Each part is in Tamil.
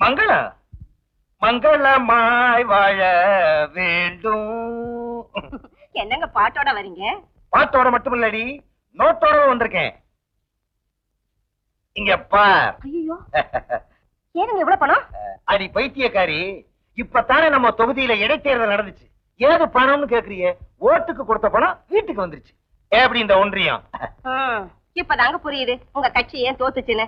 மங்கள? மங்களமாய் வாழ வேண்டும். என்னங்க பாட்டோட வரீங்க? பாட்டோட மட்டும் இல்லடி நோட்டோட வந்திருக்கேன். இங்க பார். ஐயோ ஏனுங்க இவ்வளவு பணம்? அடி பைத்தியக்காரி இப்பதானே நம்ம தொகுதியில இடைத்தேர்தல் நடந்துச்சு. ஏது பணம்னு கேக்குறியே? ஓட்டுக்கு கொடுத்த பணம் வீட்டுக்கு வந்துருச்சு. எப்படி இந்த ஒன்றியம்? இப்பதாங்க புரியுது. உங்க கட்சி ஏன் தோத்துச்சுன்னு.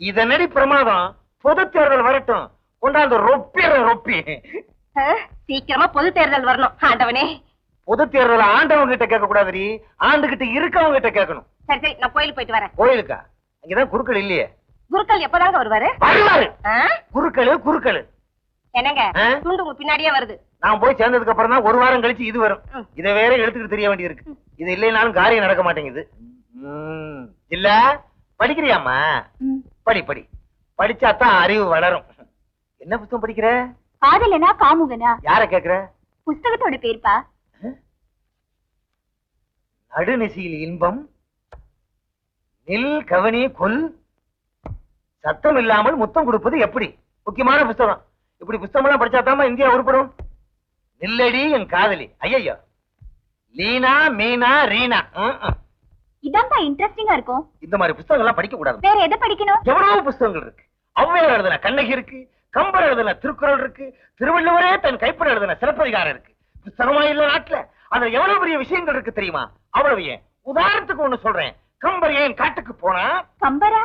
இதனடி பிரமாதம். பொது தேர்தல் வரட்டும். கொண்டாந்து ரொப்பிற ரொப்பி. சீக்கிரமா பொது தேர்தல் வரணும் ஆண்டவனே. பொது தேர்தல் ஆண்டவங்க கிட்ட கேட்க கூடாதுடி ஆண்டுகிட்ட இருக்கவங்க கிட்ட கேட்கணும். சரி சரி நான் கோயிலுக்கு போயிட்டு வரேன். கோயிலுக்கா? அங்கதான் குருக்கள் இல்லையே. குருக்கள் எப்பதாங்க வருவாரு? வருவாரு? குருக்களு குருக்களு என்னங்க? துண்டு உங்க பின்னாடியே வருது. நான் போய் சேர்ந்ததுக்கு அப்புறம் தான் ஒரு வாரம் கழிச்சு இது வரும். இதை வேற எடுத்துக்கிட்டு தெரிய வேண்டியிருக்கு. இது இல்லைனாலும் காரியம் நடக்க மாட்டேங்குது. இல்ல படிக்கிறியாம்மா? படி படி. படிச்சாதான் அறிவு வளரும். என்ன புத்தகம் படிக்கிற? காதலனா காமுகனா? யார கேக்குற? புஸ்தகத்தோட பேர்ப்பா. நடுநிசையில் இன்பம் நில் கவனி கொல் சத்தம் இல்லாமல் முத்தம் கொடுப்பது எப்படி? முக்கியமான புஸ்தகம். இப்படி புஸ்தகம் எல்லாம் படிச்சாதாமா இந்தியா உருப்படும். நில்லடி என் காதலி. ஐயையோ. லீனா மீனா ரீனா. இதான்ப்பா இன்ட்ரெஸ்டிங்கா இருக்கும். இந்த மாதிரி புஸ்தகம் எல்லாம் படிக்க கூடாது. வேற எதை படிக்கணும்? எவ்வளவு புஸ்தகங்கள் இருக்கு. ஔவையார் எழுதின கண்ணகி இருக்கு கம்பர் எழுதின திருக்குறள் இருக்கு திருவள்ளுவரே தன் கைப்பட எழுதின சிலப்பதிகாரம் இருக்கு. புஸ்தகமா இல்ல நாட்டுல. அதுல எவ்வளவு பெரிய விஷயங்கள் இருக்கு தெரியுமா? அவ்வளவு ஏன்? உதாரணத்துக்கு ஒண்ணு சொல்றேன். கம்பர் ஏன் காட்டுக்கு போனா? கம்பரா?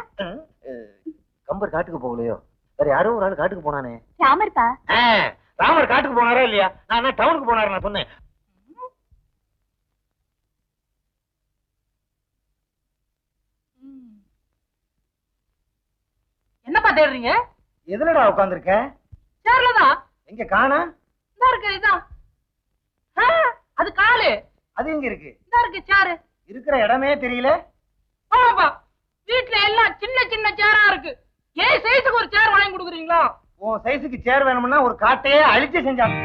கம்பர் காட்டுக்கு போகலையோ? வேற யாரோ ஒரு ஆள் காட்டுக்கு போனானே. ராமர்ப்பா? ஆ, ராமர் காட்டுக்கு போனாரா இல்லையா? நான் டவுனுக்கு போனாரு நான் சொன்னேன். என்னப்பா தேடுறீங்க? எதுலடா உட்காந்துருக்க சேர்ல தான் எங்க காணா? இதா இருக்கு இதான் அது காலு. அது எங்க இருக்கு? இதா இருக்கு சேரு. இருக்கிற இடமே தெரியல. ஆமாப்பா வீட்ல எல்லாம் சின்ன சின்ன சேரா இருக்கு. ஏன் சைஸுக்கு ஒரு சேர் வாங்கி கொடுக்குறீங்களா? உன் சைஸுக்கு சேர் வேணும்னா ஒரு காட்டையே அழிச்சு செஞ்சாங்க.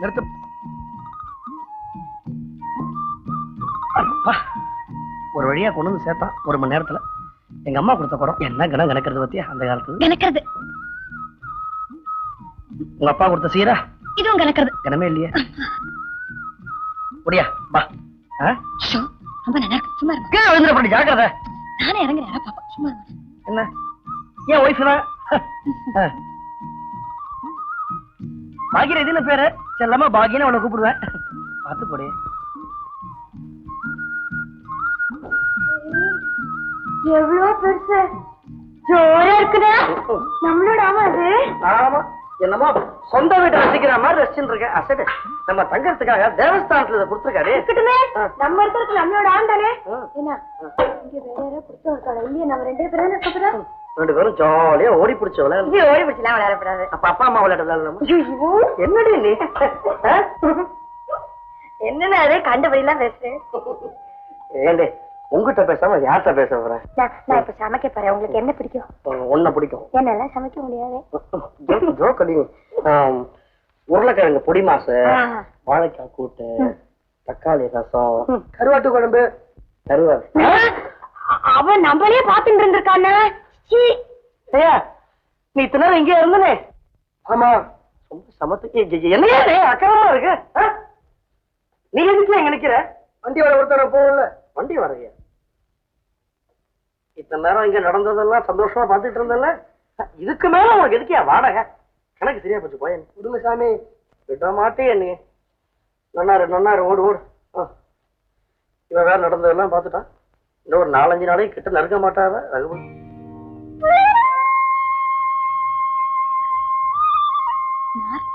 நிறுத்து. ஒரு வழியா கொண்டு வந்து சேர்த்தான். ஒரு மணி நேரத்துல. எங்க அம்மா கொடுத்த குடம் என்ன கணம் கணக்கிறது பத்தியா அந்த காலத்துல? கணக்கிறது உங்க அப்பா கொடுத்த சீரா? இதுவும் கணக்கிறது கனமே இல்லையே. முடியா வா. ஆ? ரொம்ப நல்லா இருக்கு. சும்மா இருமா கீழே விழுந்துட பண்ணி ஜாக்கிரதை. நானே இறங்குறேன். பாப்பா. சும்மா இருமா என்ன? ஏன் ஒய்ஃப் தான் பாகிரதினு பேரு? செல்லமா பாகின்னு அவனை கூப்பிடுவேன் பார்த்து போடு. எவ்வளவு பெருசு? ஜோரா இருக்குதா. நம்மளோட ஆமா அது. ஆமா. என்னமோ சொந்த வீட்டை ரசிக்கிற மாதிரி ரசிச்சுட்டு இருக்கேன் அசடு. நம்ம தங்கறதுக்காக தேவஸ்தானத்துல இதை கொடுத்துருக்காரு. நம்ம இருக்கிறதுக்கு நம்மளோட ஆண்டானே. என்ன இங்க வேற யாரோ புடிச்ச இருக்காளா இல்லையா நம்ம ரெண்டு பேரும் ரெண்டு பேரும் ஜாலியா ஓடி பிடிச்ச விளையாடு ஓடி பிடிச்சலாம் விளையாடக்கூடாது. அப்ப அப்பா அம்மா விளையாட விளையாடலாமா? என்னடி நீ? என்னன்னு அதே கண்டபடியெல்லாம் பேசுறேன் ஏண்டே உங்ககிட்ட பேசாம யார்கிட்ட பேச போறேன் நான் இப்ப சமைக்க போறேன். உங்களுக்கு என்ன பிடிக்கும்? உன்னை பிடிக்கும். என்னெல்லாம் சமைக்க முடியாது. ஜோக் அடி உருளைக்கிழங்கு பொடி மாசு. வாழைக்காய் கூட்டு தக்காளி ரசம் கருவாட்டு குழம்பு கருவாடு. அவன் நம்மளே பாத்துட்டு இருந்திருக்கானே. ஐயா நீ இத்தனை நேரம் இங்கே இருந்தனே? ஆமா ரொம்ப சமத்து என்னையா நீ அக்கறமா இருக்கு? நீ எதுக்கு எங்க நிக்கிற? வண்டி வர ஒருத்தர போகல. வண்டி வரைய? இத்தனை நேரம் இங்க நடந்ததெல்லாம் சந்தோஷமா பார்த்துட்டு இருந்தல இதுக்கு மேல உனக்கு எதுக்கியா வாடகை? கணக்கு சரியா போச்சு போயன். விடுங்க சாமி. விட மாட்டே நீ நன்னாரு நன்னாரு ஓடு ஓடு. இவன் வேற நடந்ததெல்லாம் பார்த்துட்டான். இன்னும் ஒரு நாலஞ்சு நாளைக்கு கிட்ட நெருங்க மாட்டாத ரகுபதி.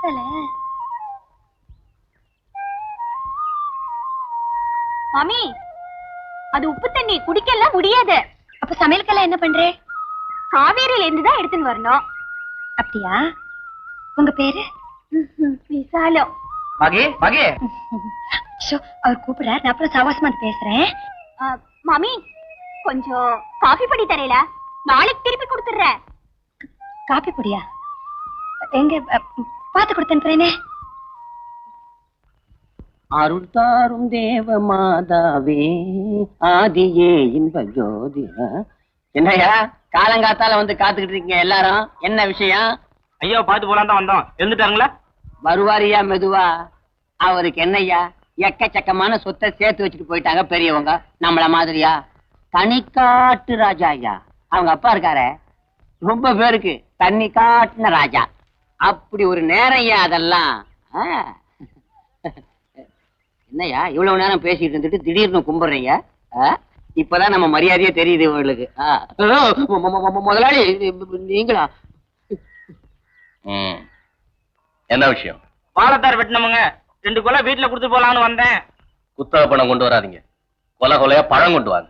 நாத்தல மாமி அது உப்பு தண்ணி குடிக்கலாம் முடியாது. அப்ப சமையலுக்கெல்லாம் என்ன பண்றே? காவேரியில இருந்து தான் எடுத்துன்னு வரணும். அப்படியா? உங்க பேரு? விசாலம் மகே மகே. அவர் கூப்பிடுறார். நான் அப்புறம் சவாசமா பேசுறேன். மாமி கொஞ்சம் காஃபி பொடி தரையில நாளைக்கு திருப்பி கொடுத்துடுறேன். காஃபி பொடியா? எங்க அ, பாத்து கொடுத்து அனுப்புறேனே அருள் தாரும் தேவ மாதாவே ஆதியே இன்ப ஜோதி என்னய்யா காலங்காத்தால வந்து காத்துக்கிட்டு இருக்கீங்க எல்லாரும்? என்ன விஷயம்? ஐயோ பாத்து போலாம் தான் வந்தோம். எழுந்துட்டாருங்களா? வருவாரியா மெதுவா? அவருக்கு என்னய்யா எக்கச்சக்கமான சொத்தை சேர்த்து வச்சுட்டு போயிட்டாங்க பெரியவங்க. நம்மள மாதிரியா? தனிக்காட்டு ராஜா ஐயா அவங்க அப்பா இருக்காரே. ரொம்ப பேருக்கு தண்ணி காட்டுன ராஜா. அப்படி ஒரு நேரம் ஐயா அதெல்லாம்? ஆ. என்னய்யா இவ்வளவு நேரம் பேசிட்டு இருந்துட்டு திடீர்னு கும்பிடுறீங்க? ஆ? இப்பதான் நம்ம மரியாதையே தெரியுது இவங்களுக்கு முதலாளி நீங்களா? ம். என்ன விஷயம்? வாழைத்தார் வெட்டினமுங்க. ரெண்டு கொலை வீட்டுல கொடுத்து போலான்னு வந்தேன். குத்தக பணம் கொண்டு வராதீங்க. கொலை கொலையா பழம் கொண்டு வாங்க.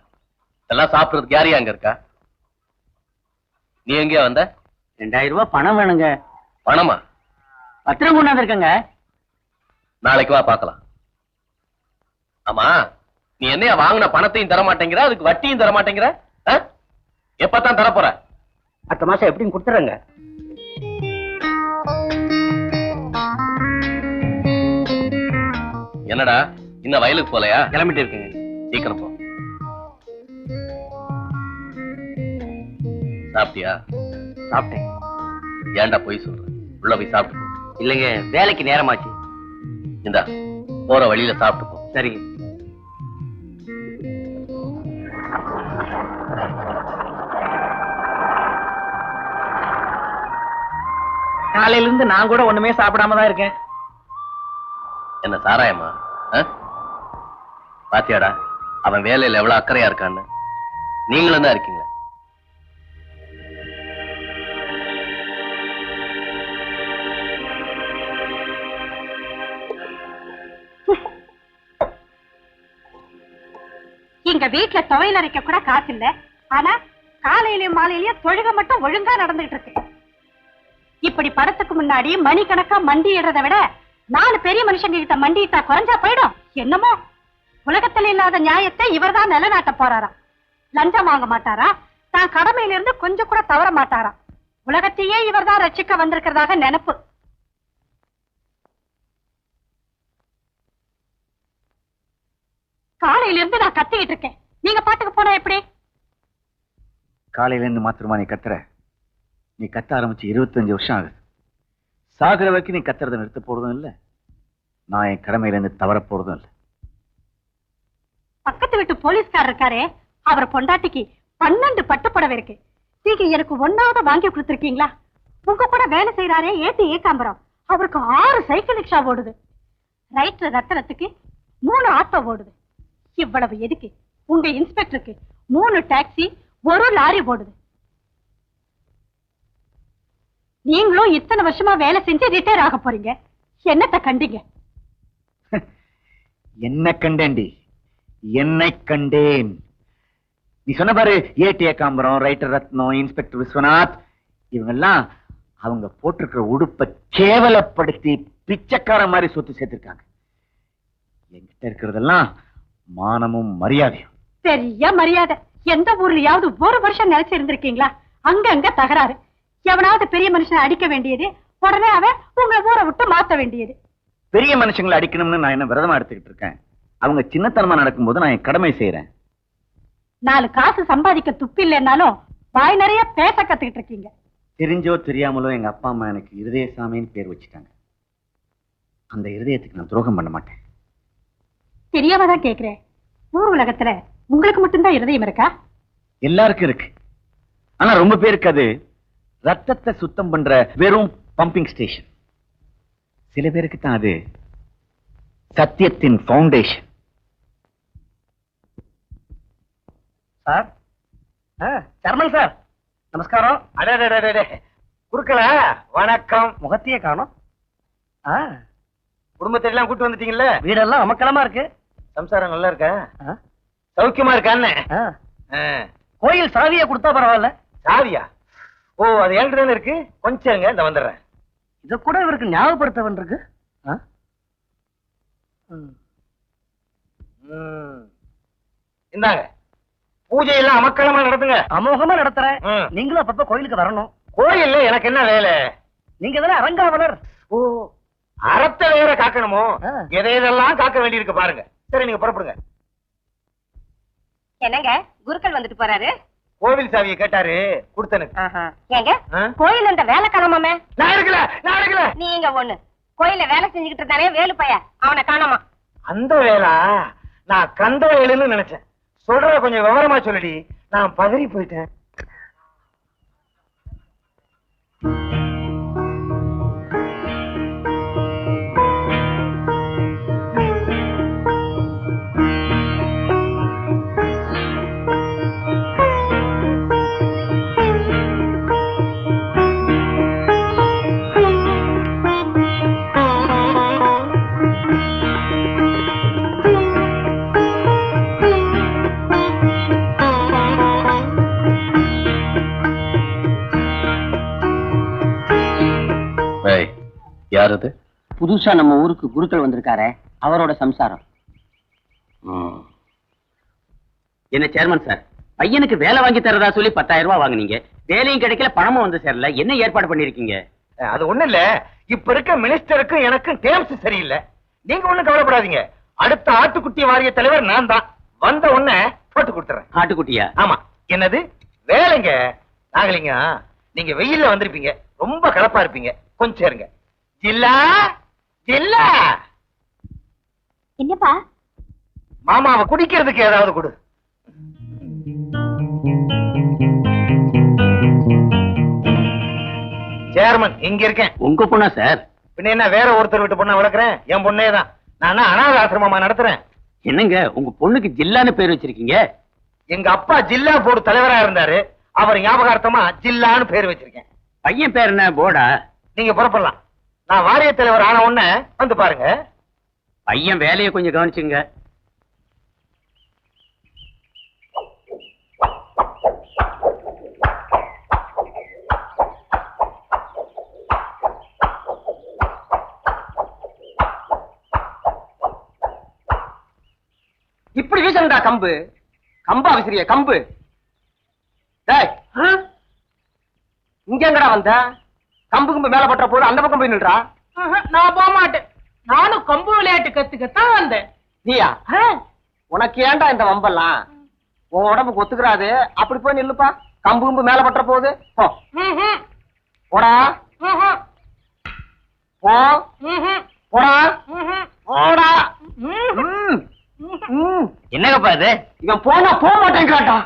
இதெல்லாம் சாப்பிடுறதுக்கு யாரையா அங்க இருக்கா? நீ எங்கேயா வந்த? ரெண்டாயிரம் ரூபாய் பணம் வேணுங்க. பணமா? பத்திரம் கொண்டாந்து இருக்கங்க நாளைக்கு வா பார்க்கலாம். ஆமா நீ என்னையா வாங்கின பணத்தையும் தர மாட்டேங்கிற அதுக்கு வட்டியும் தர மாட்டேங்கிற? எப்பதான் தர போற அடுத்த மாசம் எப்படியும் கொடுத்துறங்க. என்னடா இன்னும் வயலுக்கு போலையா? கிளம்பிட்டு இருக்குங்க. சீக்கிரம் போ. சாப்பிட்டியா? சாப்பிட்டேன். ஏன்டா போய் சொல்ற? உள்ள போய் சாப்பிட்டு இல்லைங்க வேலைக்கு நேரமாச்சு. இந்தா போற வழியில சாப்பிட்டு போ. சரிங்க காலையில இருந்து நான் கூட ஒண்ணுமே சாப்பிடாம தான் இருக்கேன். என்ன சாராயமா? பாத்தியாடா அவன் வேலையில எவ்வளவு அக்கறையா இருக்கான்னு. நீங்களும் தான் இருக்கீங்களே. எங்க வீட்டுல துவையல் அரைக்க கூட காசு இல்ல ஆனா காலையிலயும் மாலையிலயும் தொழுக மட்டும் ஒழுங்கா நடந்துகிட்டு இருக்கு. இப்படி படத்துக்கு முன்னாடி மணிக்கணக்கா மண்டியிடுறத விட நாலு பெரிய மனுஷங்க கிட்ட மண்டிட்டா குறைஞ்சா போயிடும். என்னமோ? உலகத்துல இல்லாத நியாயத்தை இவர்தான் நிலநாட்ட போறாராம். லஞ்சம் வாங்க மாட்டாரா? தான் கடமையில இருந்து கொஞ்சம் கூட தவற மாட்டாராம். உலகத்தையே இவர்தான் ரட்சிக்க வந்திருக்கிறதாக நினைப்பு. காலையில இருந்து நான் கத்திக்கிட்டு இருக்கேன். நீங்க பாட்டுக்கு போனா எப்படி? காலையில இருந்து மாத்திரமா நீ கத்துற? நீ கத்த ஆரம்பிச்சு இருபத்தஞ்சு வருஷம் ஆகுது. சாகுற வரைக்கும் நீ கத்துறதை நிறுத்த போறதும் இல்ல. நான் என் கடமையில இருந்து தவற போறதும் இல்ல. பக்கத்து வீட்டு போலீஸ்காரர் இருக்காரே அவர் பொண்டாட்டிக்கு பன்னெண்டு பட்டுப்புடவை இருக்கு. நீங்க எனக்கு ஒன்னாவது வாங்கி கொடுத்துருக்கீங்களா? உங்க கூட வேலை செய்யறாரே ஏத்தி ஏகாம்பரம். அவருக்கு ஆறு சைக்கிள் ரிக்ஷா ஓடுது. ரைட்ல ரத்தனத்துக்கு மூணு ஆட்டோ ஓடுது. இவ்வளவு எதுக்கு? உங்க இன்ஸ்பெக்டருக்கு மூணு டாக்ஸி ஒரு லாரி ஓடுது. நீங்களும் இத்தனை வருஷமா வேலை செஞ்சு ரிட்டையர் ஆக போறீங்க. என்னத்தை கண்டீங்க? என்ன கண்டேன்டி? என்னை கண்டேன். நீ சொன்ன பாரு ஏடி ஏகாம்பரம் ரைட்டர் ரத்னம் இன்ஸ்பெக்டர் விஸ்வநாத் இவங்கெல்லாம் அவங்க போட்டிருக்கிற உடுப்பை கேவலப்படுத்தி பிச்சைக்கார மாதிரி சொத்து சேர்த்திருக்காங்க. என்கிட்ட இருக்கிறதெல்லாம் மானமும் மரியாதையும். பெரிய மரியாதை. எந்த ஊர்லயாவது ஒரு வருஷம் நிலைச்சு இருந்திருக்கீங்களா அங்கங்க தகராறு. எவனாவது பெரிய மனுஷனை அடிக்க வேண்டியது உடனே அவன் உங்க ஊரை விட்டு மாத்த வேண்டியது. பெரிய மனுஷங்களை அடிக்கணும்னு நான் என்ன விரதமா எடுத்துக்கிட்டு இருக்கேன்? அவங்க சின்னத்தனமா நடக்கும்போது நான் என் கடமை செய்யறேன் நாலு காசு சம்பாதிக்க துப்பு இல்லைன்னாலும் வாய் நிறைய பேச கத்துக்கிட்டு இருக்கீங்க. தெரிஞ்சோ தெரியாமலோ எங்க அப்பா அம்மா எனக்கு இருதயசாமின்னு பேர் வச்சுட்டாங்க. அந்த இருதயத்துக்கு நான் துரோகம் பண்ண மாட்டேன். தெரியாம தான் கேக்குறேன். ஊர் உலகத்துல உங்களுக்கு மட்டும்தான் இருதயம் இருக்கா? எல்லாருக்கும் இருக்கு. ஆனா ரொம்ப பேருக்கு அது ரத்தத்தை சுத்தம் பண்ற வெறும் பம்பிங் ஸ்டேஷன் சில பேருக்கு தான் அது சத்தியத்தின் ஃபவுண்டேஷன் சார்? Sermon sir. நமஸ்காரம். அடே குறுக்கல வணக்கம். முகத்தையே காணும். குடும்பத்தை எல்லாம் கூட்டு வந்துட்டீங்கல்ல? வீடெல்லாம் அமக்கலமா இருக்கு. சம்சாரம் நல்லா இருக்கா. சௌக்கியமா இருக்கான்னு கோயில் சாவியை கொடுத்தா பரவாயில்ல. சாவியா? ஓ அது என்கிட்ட இருக்கு. கொஞ்சம் இருங்க இந்த வந்துடுறேன். இத கூட இவருக்கு ஞாபகப்படுத்த வேண்டியிருக்கு ஆ? ம். ம். இந்தாங்க. பூஜை எல்லாம் அமக்களமா நடத்துங்க. அமோகமா நடத்துறேன். நீங்களும் அப்பப்ப கோயிலுக்கு வரணும். கோயில்ல எனக்கு என்ன வேலை? நீங்க தானே அரங்காவலர். ஓ அறத்தை வேற காக்கணுமோ. எதை எதெல்லாம் காக்க வேண்டியிருக்கு பாருங்க. சரி நீங்க புறப்படுங்க. என்னங்க? குருக்கள் வந்துட்டு போறாரு? கோவில் சாவியை கேட்டாரு கொடுத்தனுக்கு. ஏங்க? கோயில் அந்த வேலை கிளம்பாம நான் இருக்கல நான் இருக்கல. நீங்க ஒண்ணு. கோயில வேலை செஞ்சுக்கிட்டு இருந்தானே வேலு பைய அவனை காணாமா? அந்த வேளா நான் கந்த வேலுன்னு நினைச்சேன். சொல்ற கொஞ்சம் விவரமா சொல்லுடி. நான் பதறி போயிட்டேன். புதுசா நம்ம ஊருக்கு குருக்கள் வந்திருக்காரே அவரோட சம்சாரம். என்ன சேர்மன் சார் பையனுக்கு வேலை வாங்கி தரதா சொல்லி பத்தாயிரம் ரூபாய் வாங்குனீங்க. வேலையும் கிடைக்கல பணமும் வந்து சேரல. என்ன ஏற்பாடு பண்ணிருக்கீங்க? அது ஒண்ணு இல்ல. இப்ப இருக்க மினிஸ்டருக்கும் எனக்கும் டேம்ஸ் சரியில்லை. நீங்க ஒண்ணும் கவலைப்படாதீங்க. அடுத்த ஆட்டுக்குட்டி வாரிய தலைவர் நான் தான். வந்த உடனே போட்டு கொடுத்துறேன். ஆட்டுக்குட்டியா? ஆமா. என்னது? வேலைங்க. நாகலிங்க நீங்க வெயில்ல வந்திருப்பீங்க. ரொம்ப கலப்பா இருப்பீங்க. கொஞ்சம் இருங்க ஜில்லா! ஜில்லா என்னப்பா? மாமாவை குடிக்கிறதுக்கு ஏதாவது கொடு. சேர்மன் இங்க இருக்கேன். உங்க பொண்ணா சார்? பின்ன என்ன வேற ஒருத்தர் வீட்டு பொண்ணா வளர்க்குறேன்? என் பொண்ணே தான். நான் அனாத ஆசிரமமா நடத்துறேன்? என்னங்க உங்க பொண்ணுக்கு ஜில்லான்னு பேர் வச்சிருக்கீங்க? எங்க அப்பா ஜில்லா போர்டு தலைவரா இருந்தாரு. அவர் ஞாபகார்த்தமா ஜில்லான்னு பேர் வச்சிருக்கேன். பையன் பேர் என்ன போடா? நீங்க புறப்படலாம். நான் வாரிய தலைவர் ஆன உடனே வந்து பாருங்க. பையன் வேலையை கொஞ்சம் கவனிச்சுங்க. இப்படி வீசணும்டா கம்பு. கம்பா விசிறிய கம்பு. இங்க எங்கடா வந்த? கம்பு கம்பு மேல பட்டுற போது அந்த பக்கம் போய் நில்றா? நான் போக மாட்டேன். நானும் கம்பு விளையாட்டு கத்துக்கத்தான் வந்தேன். நீயா? உனக்கு ஏன்டா இந்த வம்பெல்லாம்? உன் உடம்புக்கு ஒத்துக்கிறாது. அப்படி போய் நில்லுப்பா. கம்பு கம்பு மேல பட்டுற போகுது. போடா. போடா. போடா. என்னங்கப்பா இது? இவன் போனா போக மாட்டேங்கிறான்டா.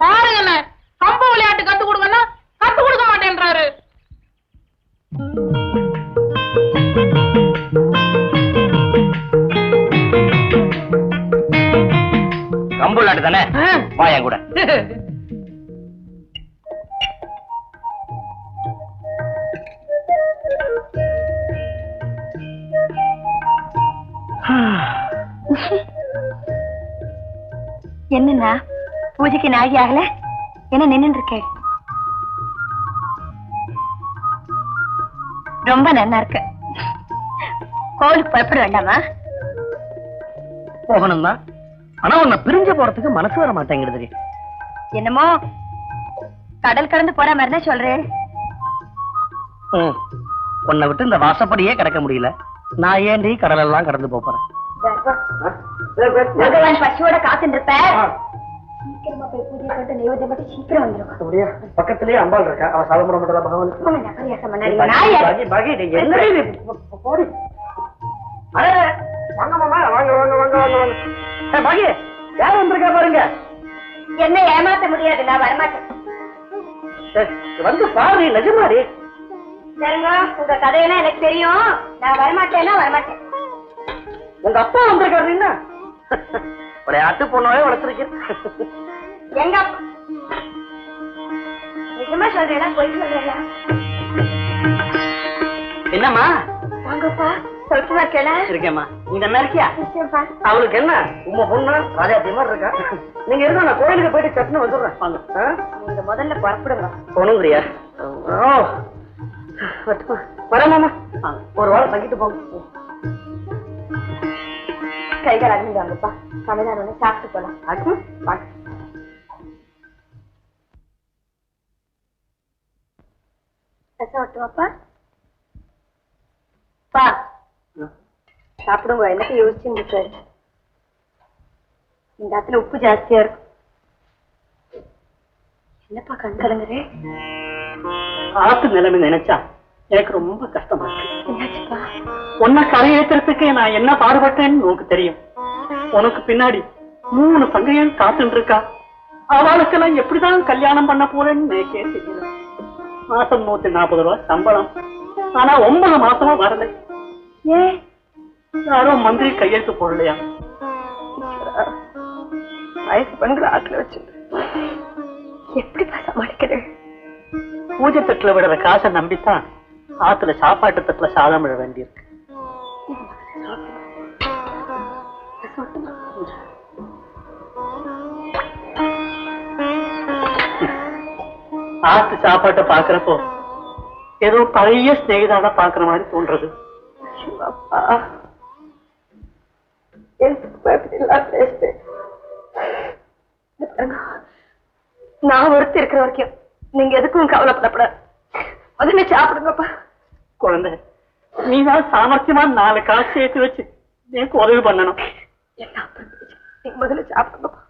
பாருங்க அண்ணே, கம்பு விளையாட்டு கத்து கொடுங்கன்னா கத்து கொடுக்க மாட்டேன்றாரு. கம்பு விளையாட்டு தானே வா என் கூட. என்னண்ணா பூஜைக்கு நாழி ஆகல? என்ன நின்னு இருக்கேன். ரொம்ப நல்லா இருக்கு. கோவிலுக்கு புறப்பட வேண்டாமா? போகணும் தான் ஆனா உன்னை பிரிஞ்சு போறதுக்கு மனசு வர மாட்டேங்கிறது என்னமோ கடல் கடந்து போற மாதிரி தான் சொல்றேன். உன்னை விட்டு இந்த வாசப்படியே கிடக்க முடியல. நான் ஏண்டி கடல் எல்லாம் கடந்து போறேன்? பசியோட காத்துட்டு இருப்ப. சீக்கிரமா போய் பூஜை பண்ணிட்டு நைவேத்தியம் பண்ணி சீக்கிரம் அப்படியா பக்கத்திலேயே அம்பாள் இருக்கா அவன் சாலமுறை மட்டும் பகவானுக்கு போங்க, நான் பரியாசம் பண்ணாதீங்க. நான் யார்? பாகி, பாகி, நீ என்னடி இது? போ- போ- போடி. அடே, வாங்க மாமா, வாங்க, வாங்க, வாங்க, வாங்க, வாங்க. பாகி, யார் வந்திருக்கா பாருங்க என்ன ஏமாத்த முடியாது நான் வரமாட்டேன் வந்து பாரு நிஜமாடி சரிங்க உங்க கதையெல்லாம் எனக்கு தெரியும் நான் வரமாட்டேன்னா வரமாட்டேன் உங்க அப்பா வந்திருக்காரு என்ன ஒரு அட்டு பொண்ணாவே வளர்த்துருக்கேன் எங்க? அப்பா? நிஜமா சொல்றேனா பொய் சொல்றேனா என்னம்மா? வாங்கப்பா. சொல்லுமா இருக்கேனா இருக்கேம்மா. நீ நல்லா இருக்கியா? அவளுக்கு என்ன? உங்க பொண்ணு? ராஜா மாதிரி இருக்கா? நீங்க இருந்தா நான் கோயிலுக்கு போயிட்டு சட்டுன்னு வந்துடுறேன். வாங்க? நீங்க முதல்ல புறப்படுங்க. போகணுங்கிறியா ஓ வரட்டுமா? வரேன் மாமா வாங்க, ஒரு வாரம் தங்கிட்டு போங்க. கைகள் சமையல் ஒண்ணு சாப்பிட்டு போலாம். அது வாங்க. ஒட்டுவாப்பா பா சாப்பிடுங்க எனக்கு யோசிச்சுங்க சார் இந்த இடத்துல உப்பு ஜாஸ்தியா இருக்கும் என்னப்பா கண் கலங்குறே? ஆத்து நிலைமை நினைச்சா எனக்கு ரொம்ப கஷ்டமா இருக்கு. உன்னை கரையேற்றுறதுக்கு நான் என்ன பாடுபட்டேன்னு உனக்கு தெரியும். உனக்கு பின்னாடி மூணு பங்கையும் காத்துட்டு இருக்கா? அவளுக்கெல்லாம் எப்படிதான் கல்யாணம் பண்ண போறேன்னு தெரியல மாசம் நூத்தி நாற்பது ரூபாய் சம்பளம். ஆனா ஒன்பது மாசமா வரல. ஏன் யாரோ மந்திரி கையெழுத்து போடலையா? வயசு பெண்கள் ஆத்துல வச்சு எப்படிப்பா சமாளிக்கிறேன் பூஜை தட்டுல விடுற காசை நம்பித்தான் ஆத்துல சாப்பாட்டு தட்டுல சாதம் விட வேண்டியிருக்கு. ஆத்து சாப்பாட்டை பாக்குறப்போ ஏதோ பழைய ஸ்நேகிதான பாக்குற மாதிரி தோன்றது. நான் ஒருத்தி இருக்கிற வரைக்கும் நீங்க எதுக்கும் கவலைப்படக்கூடாது முதல்ல சாப்பிடுங்கப்பா. குழந்தை நீதான் சாமர்த்தியமா நாலு காசு சேர்த்து வச்சு எனக்கு உதவி பண்ணணும். நீங்க முதல்ல சாப்பிடுங்கப்பா.